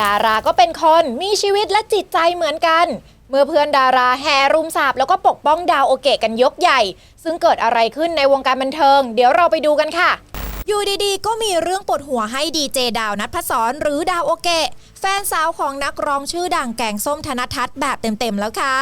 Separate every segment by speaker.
Speaker 1: ดาราก็เป็นคนมีชีวิตและจิตใจเหมือนกัน เมื่อเพื่อนดาราแห่รุมสาบแล้วก็ปกป้องดาวโอเกะกันยกใหญ่ ซึ่งเกิดอะไรขึ้นในวงการบันเทิง เดี๋ยวเราไปดูกันค่ะ อยู่ดีๆ ก็มีเรื่องปวดหัวให้ดีเจดาวนัทพศรหรือดาวโอเกะแฟนสาวของนักร้องชื่อดังแกงส้มธนทัศน์แบบเต็มๆแล้วค่ะ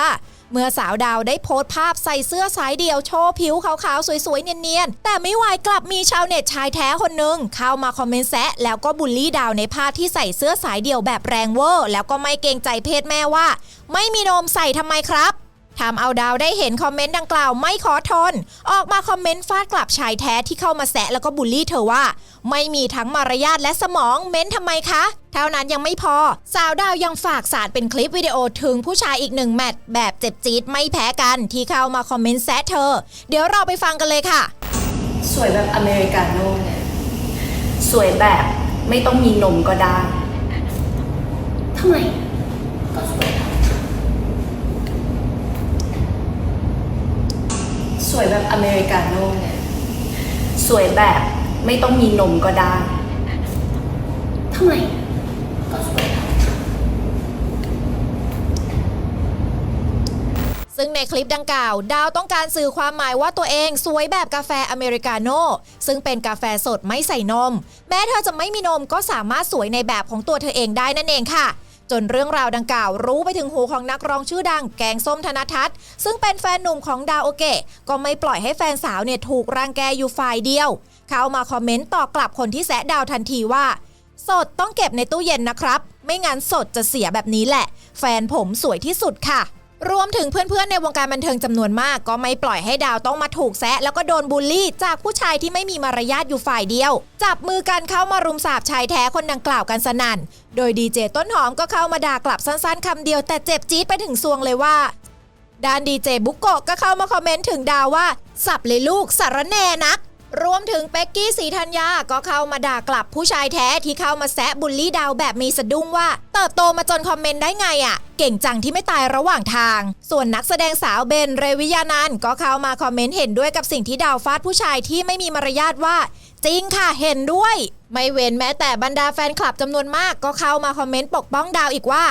Speaker 1: เมื่อสาวดาวได้โพสต์ภาพใส่เสื้อสายเดี่ยวโชว์ผิวขาวๆ สวยๆ เนียนๆ แต่ไม่ไหวกลับมีชาวเน็ตชายแท้คนหนึ่งเข้ามาคอมเมนต์แซะแล้วก็บูลลี่ดาวในภาพที่ใส่เสื้อสายเดี่ยวแบบแรงเวอร์ แล้วก็ไม่เกรงใจเพศแม่ว่า ไม่มีนมใส่ทำไมครับ ทำเอาดาวได้เห็นคอมเมนต์ดังกล่าวไม่ขอทน ออกมาคอมเมนต์ฟาดกลับชายแท้ที่เข้ามาแซะแล้วก็บูลลี่เธอว่า ไม่มีทั้งมารยาทและสมองเม้นทำไมคะ เท่านั้นยังไม่พอ สาวดาวยังฝากสารเป็นคลิปวิดีโอถึงผู้ชายอีกหนึ่งแมตช์แบบเจ็บจี๊ดไม่แพ้กันที่เข้ามาคอมเมนต์แซะเธอ เดี๋ยวเราไปฟังกันเลยค่ะ
Speaker 2: สวยแบบอเมริกาโน่เนี่ยสวยแบบไม่ต้องมีนมก็ได้ทำไมก็สวยแล้ว สวยแบบอเมริกาโน่เนี่ยสวยแบบไม่ต้องมีนมก็ได้ทำไมก็สวย
Speaker 1: ซึ่งในคลิปดังกล่าว ดาวต้องการสื่อความหมายว่าตัวเองสวยแบบกาแฟอเมริกาโน่ซึ่งเป็นกาแฟสดไม่ใส่นม แม้เธอจะไม่มีนมก็สามารถสวยในแบบของตัวเธอเองได้นั่นเองค่ะ จนเรื่องราวดังกล่าว รู้ไปถึงหูของนักร้องชื่อดังแกงส้มธนทัศน์ซึ่งเป็นแฟนหนุ่มของดาวโอเกะก็ไม่ปล่อยให้แฟนสาวเนี่ยถูกรังแกอยู่ฝ่ายเดียว เข้ามาคอมเมนต์ตอบกลับคนที่แซะดาวทันทีว่า สดต้องเก็บในตู้เย็นนะครับ ไม่งั้นสดจะเสียแบบนี้แหละ แฟนผมสวยที่สุดค่ะ รวมถึงเพื่อนๆในวงการบันเทิงจำนวนมาก ก็ไม่ปล่อยให้ดาวต้องมาถูกแซะแล้วก็โดนบูลลี่ จากผู้ชายที่ไม่มีมารยาทอยู่ฝ่ายเดียว จับมือกันเข้ามารุมสาบชายแท้คนดังกล่าวกันสนั่น โดยดีเจต้นหอมก็เข้ามาด่ากลับสั้นๆคำเดียวแต่เจ็บจี๊ดไปถึงซวงเลยว่าด้านดีเจบุกโกะก็เข้ามาคอมเมนต์ถึงดาวว่า สับเลยลูกสารแน่นัก รวมถึงเป็กกี้สีธัญญาก็เข้ามาด่ากลับผู้ชายแท้ที่เข้ามาแซะบุลลี่ดาวแบบมีสะดุ้งว่า เติบโตมาจนคอมเมนต์ได้ไงอะ่ะ เก่งจังที่ไม่ตายระหว่างทาง ส่วนนักแสดงสาวเบนเรวิยานันก็เข้ามาคอมเมนต์เห็นด้วยกับสิ่งที่ดาวฟาดผู้ชายที่ไม่มีมารยาทว่า จริงค่ะเห็นด้วย ไม่เว้นแม้แต่บรรดาแฟนคลับจำนวนมากก็เข้ามาคอมเมนต์ปกป้องดาวอีกว่า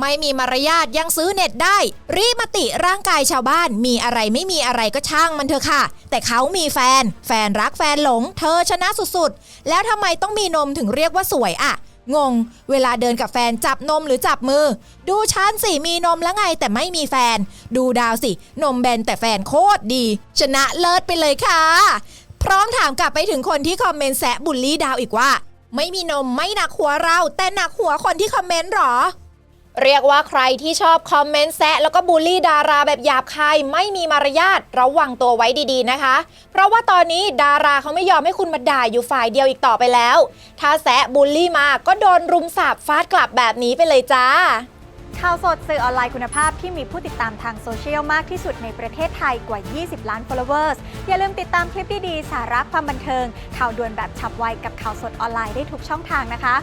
Speaker 1: ไม่มีมารยาทยังซื้อเน็ตได้ รีมาติร่างกายชาวบ้าน มีอะไรไม่มีอะไรก็ช่างมันเถอะค่ะ แต่เขามีแฟน แฟนรักแฟนหลง เธอชนะสุดๆ แล้วทำไมต้องมีนมถึงเรียกว่าสวยอะงง เวลาเดินกับแฟนจับนมหรือจับมือ ดูฉันสิมีนมแล้วไงแต่ไม่มีแฟน ดูดาวสิ นมแบนแต่แฟนโคตรดี ชนะเลิศไปเลยค่ะ พร้อมถามกลับไปถึงคนที่คอมเมนต์แซะบุลลี่ดาวอีกว่า ไม่มีนมไม่หนักหัวเรา แต่หนักหัวคนที่คอมเมนต์หรอ เรียกว่าใครที่ชอบคอมเมนต์แซะแล้วก็บูลลี่ดาราแบบหยาบคายไม่มีมารยาทระวังตัวไว้ดีๆนะคะ เพราะว่าตอนนี้ดาราเขาไม่ยอมให้คุณมาด่าอยู่ฝ่ายเดียวอีกต่อไปแล้ว ถ้าแซะบูลลี่มาก็โดนรุมสาบฟาดกลับแบบนี้ไปเลยจ้า
Speaker 3: ข่าวสดสื่อออนไลน์คุณภาพที่มีผู้ติดตามทางโซเชียลมากที่สุดในประเทศไทยกว่า 20 ล้าน followers อย่าลืมติดตามคลิปดีๆ สาระความบันเทิง ข่าวด่วนแบบฉับไวกับข่าวสดออนไลน์ได้ทุกช่องทางนะคะ